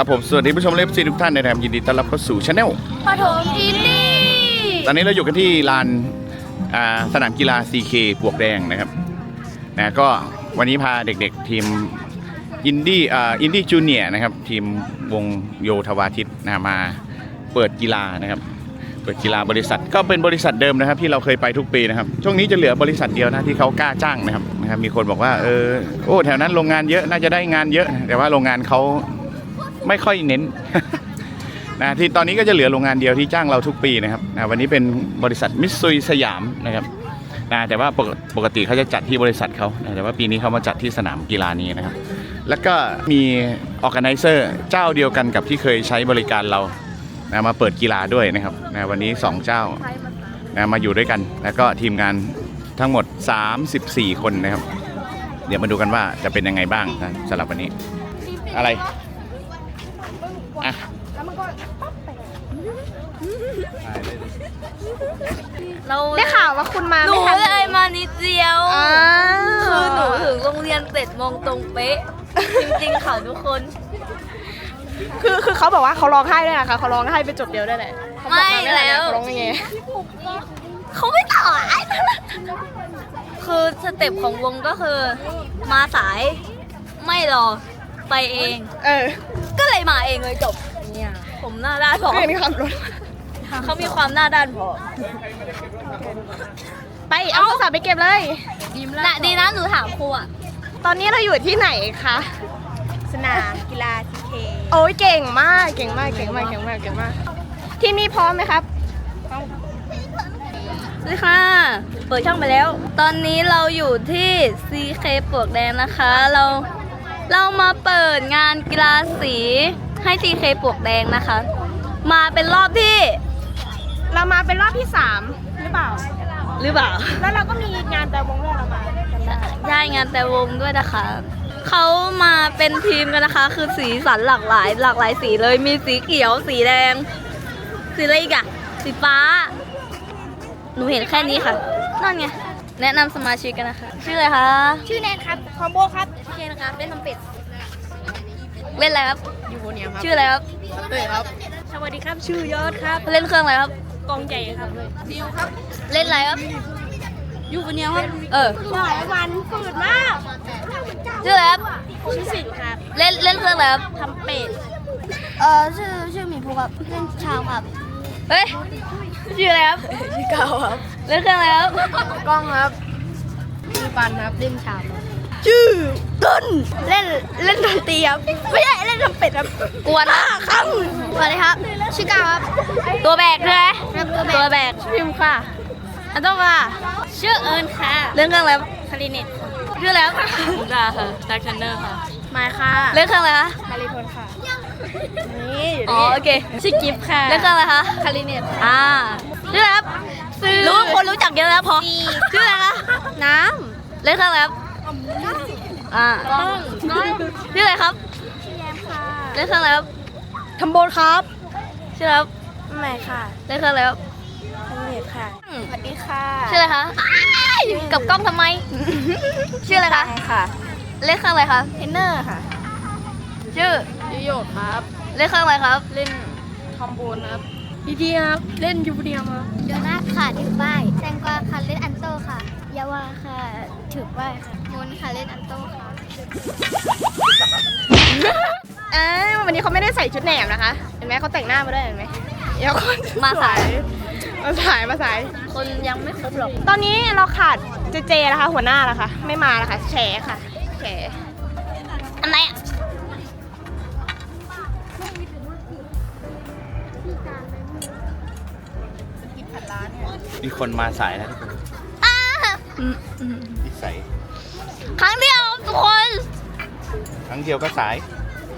ครับผมสวัสดีผู้ชมเลฟซีทุกท่านนะครับยินดีต้อนรับเข้าสู่ช anel ปฐมอินดี้ตอนนี้เราอยู่กันที่ลานอ่าสนามกีฬา CK ปลวกแดงนะครับนะก็วันนี้พาเด็กๆทีมอินดี้อ่าอินดี้จูเนียนะครับทีมวงโยธวาทิตนะมาเปิดกีฬานะครับเปิดกีฬาบริษัทก็เป็นบริษัทเดิมนะครับ ที่เราเคยไปทุกปีนะครับช่วงนี้จะเหลือบริษัทเดียวนะที่เขากล้าจ้างนะครับนะครับมีคนบอกว่าเออโอ้แถวนั้นโรงงานเยอะน่าจะได้งานเยอะ แต่ว่าโรงงานเขา ไม่ค่อยเน้นนะที่ตอนนี้ก็จะเหลือโรงงานเดียวที่จ้างเราทุกปีนะครับนะวันนี้เป็นบริษัทมิตซุยสยามนะครับนะแต่ว่าปกปกติเขาจะจัดที่บริษัทเขานะแต่ว่าปีนี้เขามาจัดที่สนามกีฬานี้นะครับ แล้วก็มีออแก z นเซอร์เจ้าเดียวกันกับที่เคยใช้บริการเรานะมาเปิดกีฬาด้วยนะครับนะวันนี้ 2 เจ้านะมาอยู่ด้วยกัน แล้วก็ทีมงานทั้งหมด 34 คนนะครับ เดี๋ยวมาดูกันว่าจะเป็นยังไงบ้างนะสำหรับวันนี้อะไร อะเราได้ข่าวว่าคุณมาหนูไม่ทันเลยมานิดเดียวอ่าคือหนูถึงโรงเรียนเจ็ดโมงตรงเป๊ะ จริงๆค่ะทุกคน คือคือเขาบอกว่าเขาร้องไห้ด้วยนะคะเขาร้องไห้ไปจบเดียวได้เลยเขาบอกาไม่ทันแล้วเขาร้องยังไงเขาไม่ต่อคือสเต็ปของวงก็คือ มาสายไม่รอไปเอง เออ ก็เลยมาเองเลยจบเนี่ยผมหน้าด้านพอเพื่อนขับรถเขามีความหน้าด้านพอไปเอาโทรศัพท์ไปเก็บเลยน่ะดีนะหนูถามครูอะตอนนี้เราอยู่ที่ไหนคะสนามกีฬาทีเคโอ้ยเก่งมากเก่งมากเก่งมากเก่งมากเก่งมากที่นี่พร้อมไหมครับสวัสดีค่ะ เปิดช่องไปแล้ว ตอนนี้เราอยู่ที่ CK ปลวกแดงนะคะ เรา เรามาเปิดงานกีฬาสีให้ CK ปลวกแดงนะคะ มาเป็นรอบที่ เรามาเป็นรอบที่สามหรือเปล่า หรือเปล่า แล้วเราก็มีงานแต่วงด้วยเรามาได้งานแต่วงด้วยนะคะ เขามาเป็นทีมกันนะคะ คือสีสันหลากหลาย หลากหลายสีเลย มีสีเขียว สีแดง สีอะไรอีกอะสีฟ้า หนูเห็นแค่นี้ค่ะ นั่นไง แนะนำสมาชิกกันนะคะ ชื่ออะไรคะ ชื่อแนนครับคอมโบครับโอเคนะครับเล่นทำเป็ดเล่นอะไรครับ อยู่โบเนียครับชื่ออะไรครับเอ้ยครับ สวัสดีครับ ชื่อยอดครับ เล่นเครื่องอะไรครับ กองใหญ่ครับดิวครับ เล่นอะไรครับยูฟเนียครับ เออหลายวันฝืดมากชื่ออะไรครับ ชื่อสิงห์ครับ เล่นเล่นเครื่องอะไรครับทำเป็ด เออชื่อชื่อหมีภูครับ เล่นชาวครับ เฮ้ย ชื่ออะไรครับ ชื่อเก่าครับ เล่นเครื่องอะไรครับกล้องครับชื่อปันครับเล่นชาวชื่อต้นเล่นเล่นดนตรีครับไม่ใช่เล่นทำเป็ดครับกวนครับสวัสดีครับ ชื่อกาวครับ ตัวแบกใช่ไหมครับตัวแบกตัวแบกพิมค่ะอันต้องค่ะ ชื่อเอิญค่ะเล่นเครื่องอะไรครับคาริเนตชื่ออะไรครับมุกดาค่ะแจ็คชันเนอร์ค่ะมาค่ะเล่นเครื่องอะไรคะคาริพลค่ะนี่อ๋อโอเคชื่อกิฟต์ค่ะเล่นเครื่องอะไรคะคาริเนตอ่าชื่ออะไรครับรู้คนรู้จักเยอะแล้วพอชื่ออะไรคะน้เล่นเครื่องอะไรครับอ่าำต้องน้องชื่ออะไรครับชื่อแยมค่ะเล่นเครื่องอะไรครับทำโบนครับชื่ออะไรครับใหม่ค่ะเล่นเครื่องอะไรครับคาริเนตค่ะสวัสดีค่ะชื่ออะไรคะอ้ายกับกล้องทำไม ชื่ออะไรคะค่ะ เล่นเครื่องอะไรคะเทนเนอร์ค่ะ ชื่อยูโยครับ เล่นเครื่องอะไรครับ เล่นทอมโบนครับ ดีดีครับเล่นยูเดียมครับโดนัทค่ะถือป้ายแตงกวาค่ะเล่นอันโต้ค่ะยาวาค่ะถือป้ายค่ะมนค่ะเล่นอันโต้ค่ะเอ้ยวันนี้เขาไม่ได้ใส่ชุดแหนมนะคะ เห็นไหมเขาแต่งหน้ามาด้วยเห็นไหมเดี๋ยวคนมาสายมาสายมาสาย คนยังไม่ครบหรอก ตอนนี้เราขาดเจเจนะคะ หัวหน้าแล้วค่ะไม่มาแล้วค่ะแฉค่ะแฉอันไหน มีคนมาสายแล้วทุกคนอ่าอืมอืมนิสัยครั้งเดียวทุกคน ครั้งเดียวก็สาย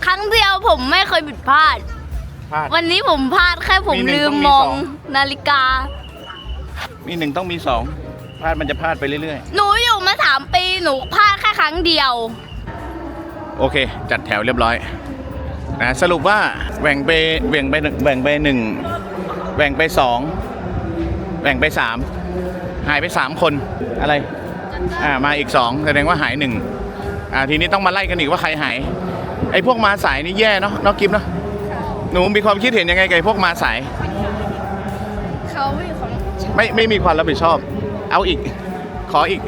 ครั้งเดียวผมไม่เคยผิดพลาด พลาด วันนี้ผมพลาดแค่ผมมีหนึ่งลืมต้องมีมองสอง นาฬิกา มีหนึ่งต้องมีสองพลาดมันจะพลาดไปเรื่อยหนูอยู่มาสามปีหนูพลาดแค่ครั้งเดียว ๆ โอเค จัดแถวเรียบร้อยนะสรุปว่าแหว่งไปแหว่งไปหนึ่งแหว่งไปหนึ่งแหว่งไปสอง แหว่งไปสามหายไปสามคนอะไรอ่ามาอีกสองแสดงว่าหายหนึ่งอ่าทีนี้ต้องมาไล่กันอีกว่าใครหาย ไอ้พวกมาสายนี่แย่เนาะน้องกิฟเนาะหนูมีความคิดเห็นยังไงกับไอ้พวกมาสาย เขาไม่มีความรับผิดชอบไม่ไม่มีความรับผิดชอบ เอาอีก ขออีก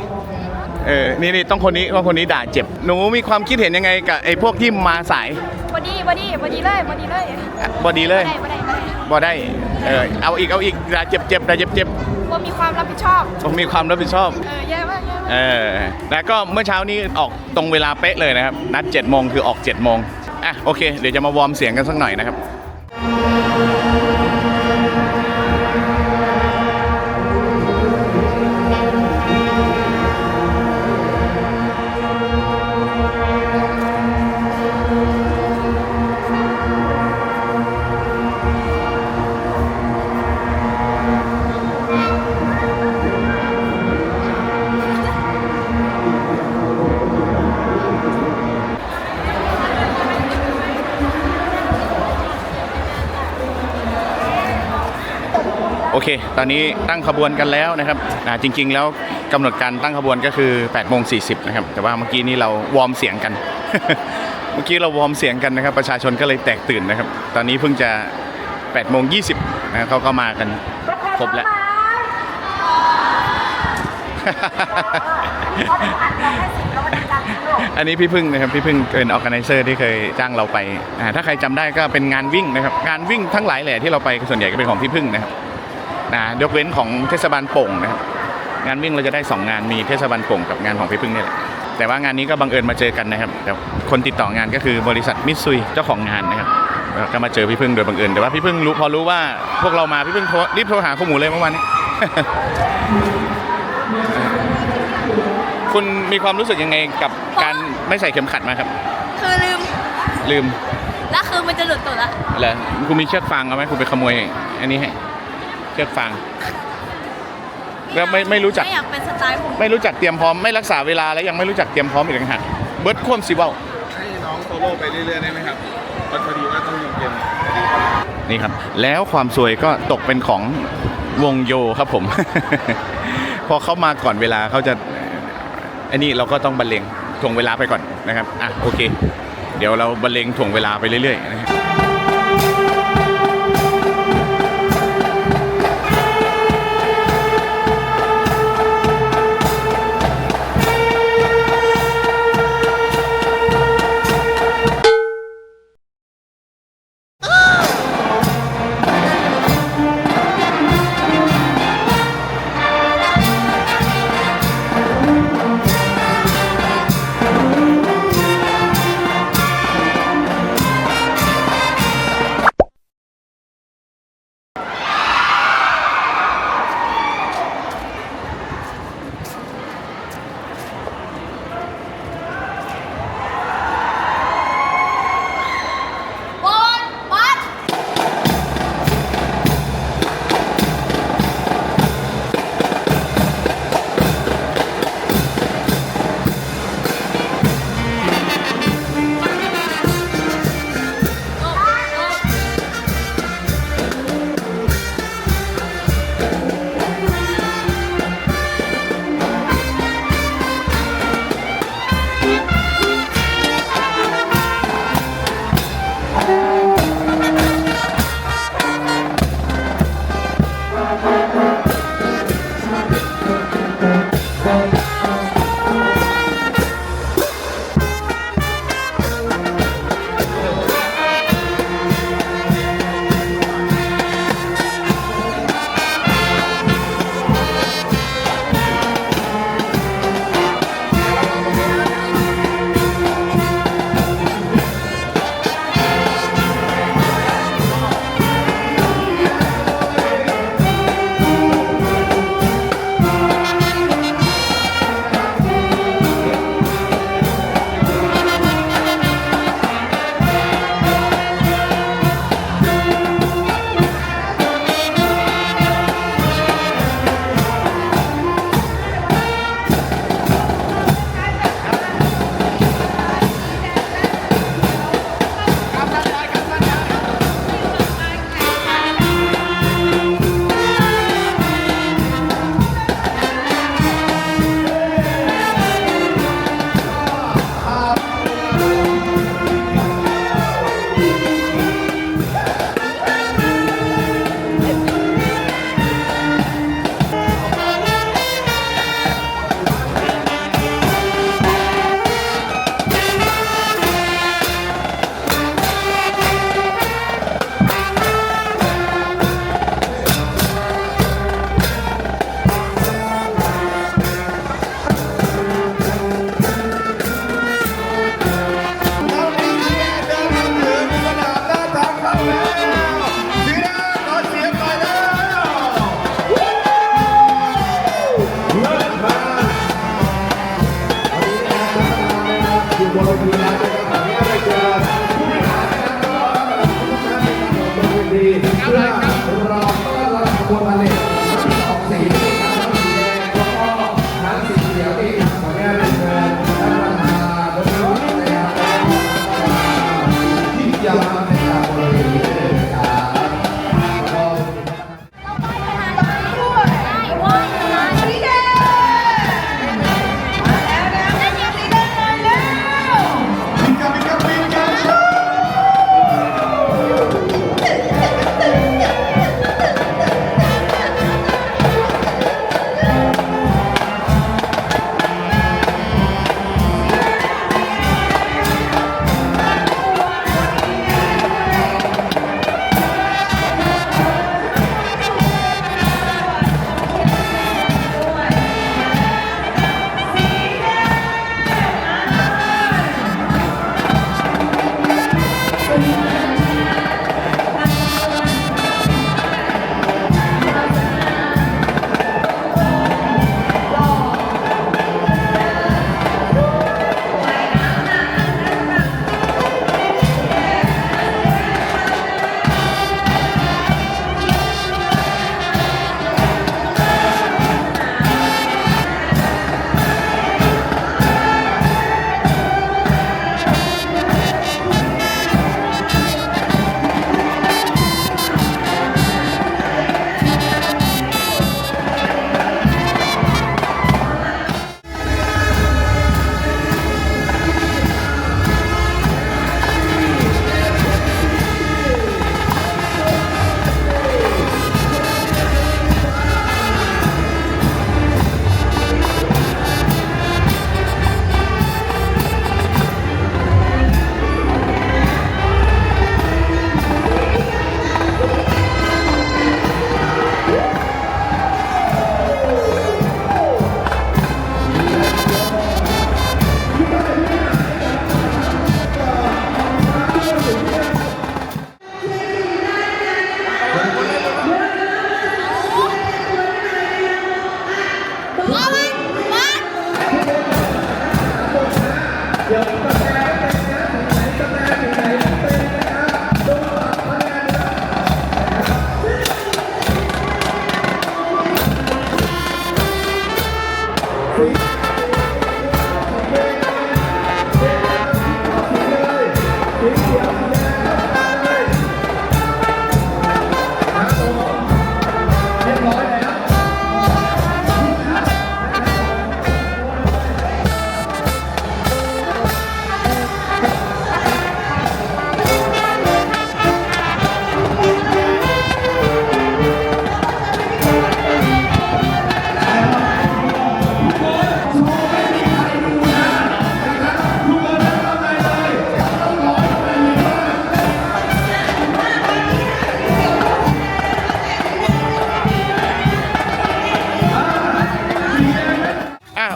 เออ นี่นี่ต้องคนนี้ต้องคนนี้ด่าเจ็บ หนูมีความคิดเห็นยังไงกับไอ้พวกที่มาสาย บอดี้บอดี้บอดี้เลยบอดี้เลยอะบอดีเลยได้บอได้บอได้ บอได้เออเอาอีกเอาอีกด่าเจ็บเจ็บด่าเจ็บเจ็บว่ามีความรับผิดชอบ ผมมีความรับผิดชอบ เออแย่มากแย่มากเออแล้วก็เมื่อเช้านี้ออกตรงเวลาเป๊ะเลยนะครับ นัด7จ็ดโมงคือออก7จ็ดโมงอะโอเค เดี๋ยวจะมาวอร์มเสียงกันสักหน่อยนะครับ ตอนนี้ตั้งขบวนกันแล้วนะครับจริง ๆ แล้วกำหนดการตั้งขบวนก็คือ8โมง40นะครับ แต่ว่าเมื่อกี้นี้เราวอร์มเสียงกัน เมื่อกี้เราวอร์มเสียงกันนะครับ ประชาชนก็เลยแตกตื่นนะครับ ตอนนี้เพิ่งจะ8โมง20นะเขาก็มากันครบแล้วอันนี้พี่พึ่งนะครับพี่พึ่งเป็นออแก z นเซอร์ที่เคยจ้างเราไป ถ้าใครจำได้ก็เป็นงานวิ่งนะครับ งานวิ่งทั้งหลายแหล่ที่เราไปส่วนใหญ่ก็เป็นของพี่พึ่งนะครับ นะยกเว้นของเทศบาลโป่งนะครับงานวิ่งเราจะได้สองงานมีเทศบาลโป่งกับงานของพี่พึ่งนี่แหละแต่ว่างานนี้ก็บังเอิญมาเจอกันนะครับแต่คนติดต่องานก็คือบริษัทมิตซุยเจ้าของงานนะครับแล้วก็มาเจอพี่พึ่งโดยบังเอิญแต่ว่าพี่พึ่งรู้พอรู้ว่าพวกเรามาพี่พึ่งโทรรีบโทรหาข้อมูลเลยเมื่อวานนี้คุณมีความรู้สึกยังไงกับการไม่ใส่เข็มขัดมาครับ คือลืม ลืม แล้วคือมันจะหลุดตัวละเหรอคุณมีเชือกฟางเอาไหมคุณไปขโมยอันนี้ให้ เชือกฟางแล้วไม่ไม่รู้จัก ไม่อยากเป็นสไตล์ผมไม่รู้จักเตรียมพร้อมไม่รักษาเวลาแล้วยังไม่รู้จักเตรียมพร้อมอีกต่างหากเบิร์ดควมสิเบ้าให้น้องโซโล่ไปเรื่อยๆได้ไหมครับพอดีว่าต้องลงเกมนี่ครับ แล้วความสวยก็ตกเป็นของวงโยครับผม พอเข้ามาก่อนเวลาเขาจะอันนี้เราก็ต้องบรรเลงถ่วงเวลาไปก่อนนะครับอะโอเค เดี๋ยวเราบรรเลงถ่วงเวลาไปเรื่อยๆ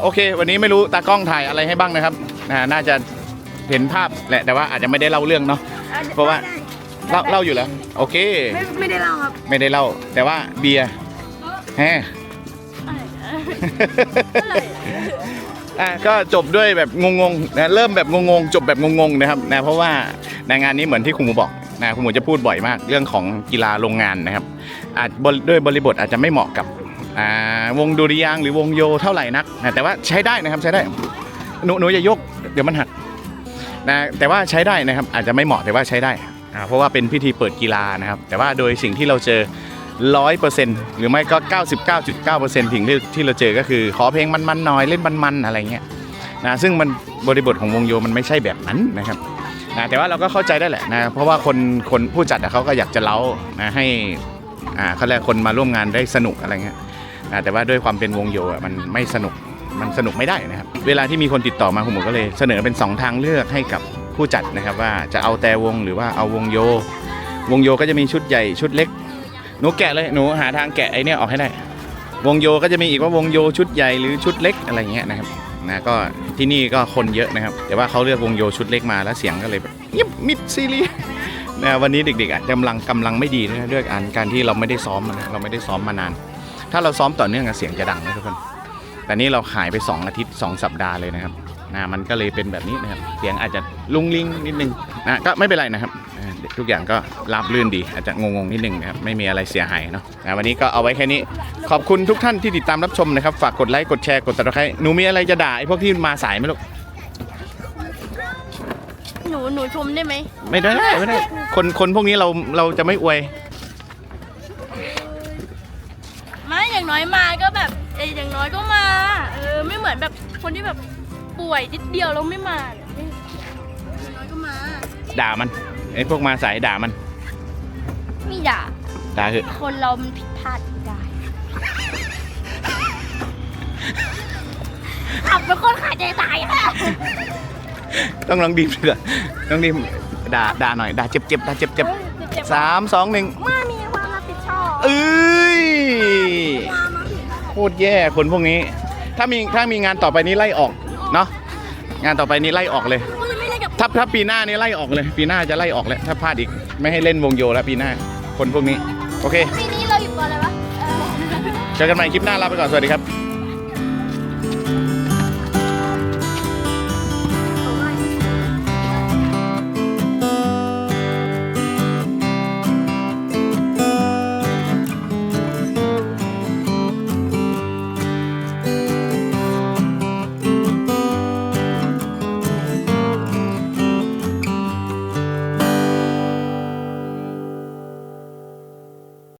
โอเค วันนี้ไม่รู้ตากล้องถ่ายอะไรให้บ้างนะครับนะน่าจะเห็นภาพแหละแต่ว่าอาจจะไม่ได้เล่าเรื่องเนาะ เพราะว่า เล่าเล่าอยู่แล้วโอเค ไม่ไม่ได้เล่าครับไม่ได้เล่า แต่ว่าเบียร์แฮอะก็จบด้วยแบบงงๆนะเริ่มแบบงงๆจบแบบงงๆนะครับนะเพราะว่าในงานนี้เหมือนที่คุณหมูบอกนะคุณหมูจะพูดบ่อยมาก เรื่องของกีฬาโรงงานนะครับอาจบริด้วยบริบทอาจจะไม่เหมาะกับ อ่าวงดุริยางหรือวงโยเท่าไหร่นักนะแต่ว่าใช้ได้นะครับใช้ได้หนูหนูอย่ายกเดี๋ยวมันหักนะแต่ว่าใช้ได้นะครับอาจจะไม่เหมาะแต่ว่าใช้ได้อ่าเพราะว่าเป็นพิธีเปิดกีฬานะครับ แต่ว่าโดยสิ่งที่เราเจอร้อยเปอร์เซ็นต์หรือไม่ก็ 99.9%เปอร์เซ็นต์สิ่งที่ที่เราเจอก็คือ ขอเพลงมันๆหน่อยเล่นมันๆอะไรเงี้ยนะซึ่งมันบริบทของวงโยมันไม่ใช่แบบนั้นนะครับนะแต่ว่าเราก็เข้าใจได้แหละนะเพราะว่าคนคนผู้จัดอะเขาก็อยากจะเล้านะให้อ่าเขาเรียกคนมาร่วมงานได้สนุกอะไรเงี้ย แต่ว่าด้วยความเป็นวงโยมันไม่สนุกมันสนุกไม่ได้นะครับ เวลาที่มีคนติดต่อมาคุณหมูก็เลยเสนอเป็นสองทางเลือกให้กับผู้จัดนะครับว่าจะเอาแต่วงหรือว่าเอาวงโย วงโยก็จะมีชุดใหญ่ชุดเล็กหนูแกะเลยหนูหาทางแกะไอเนี่ยออกให้ได้วงโยก็จะมีอีกว่าวงโยชุดใหญ่หรือชุดเล็กอะไรเงี้ยนะครับนะก็ที่นี่ก็คนเยอะนะครับ แต่ว่าเขาเลือกวงโยชุดเล็กมาแล้วเสียงก็เลยแบบเงียบมิดซีรีส์นะวันนี้เด็กๆอาจกำลังกำลังไม่ดีนะด้วยการการที่เราไม่ได้ซ้อมนะเราไม่ได้ซ้อมมานาน ถ้าเราซ้อมต่อเนื่องอะเสียงจะดังนะทุกคน แต่นี่เราหายไป 2 อาทิตย์ 2 สัปดาห์เลยนะครับนะมันก็เลยเป็นแบบนี้นะครับ เสียงอาจจะลุงลิงนิดนึงนะก็ไม่เป็นไรนะครับอ่าทุกอย่างก็ราบรื่นดี อาจจะงงๆนิดนึงนะครับ ไม่มีอะไรเสียหายเนาะนะวันนี้ก็เอาไว้แค่นี้ ขอบคุณทุกท่านที่ติดตามรับชมนะครับ ฝากกดไลค์ กดแชร์ กดติดตามหนูมีอะไรจะด่าไอ้พวกที่มาสายไหมลูก หนูหนูชมได้ไหม ไม่ได้ ไม่ได้ คนคนพวกนี้เราเราจะไม่อวย ไม่ อย่างน้อยมาก็แบบเอออย่างน้อยก็มา เออไม่เหมือนแบบคนที่แบบป่วยนิดเดียวแล้วไม่มาเนี่ยไม่อย่างน้อยก็มา ด่ามันไอ้พวกมาสายด่ามันไม่ด่า ด่าคือคนเรามันผิดพลาดได้ขับเป็นคนขาดใจตายอะต้องลองดีมเถอะต้องดีมด่าด่าหน่อยด่าเจ็บเจ็บด่าเจ็บเจ็บสามสองหนึ่งมามีความรับผิดชอบ เอ้ยโคตรแย่คนพวกนี้ ถ้ามีถ้ามีงานต่อไปนี้ไล่ออกเนาะงานต่อไปนี้ไล่ออกเลยก็เลยไม่ได้กับถ้าถ้าปีหน้านี้ไล่ออกเลย ปีหน้าจะไล่ออกแล้วถ้าพลาดอีกไม่ให้เล่นวงโยแล้วปีหน้า คนพวกนี้ โอเคปีนี้เราอยู่ปออะไรวะเจอกันใหม่คลิปหน้าลาไปก่อนสวัสดีครับ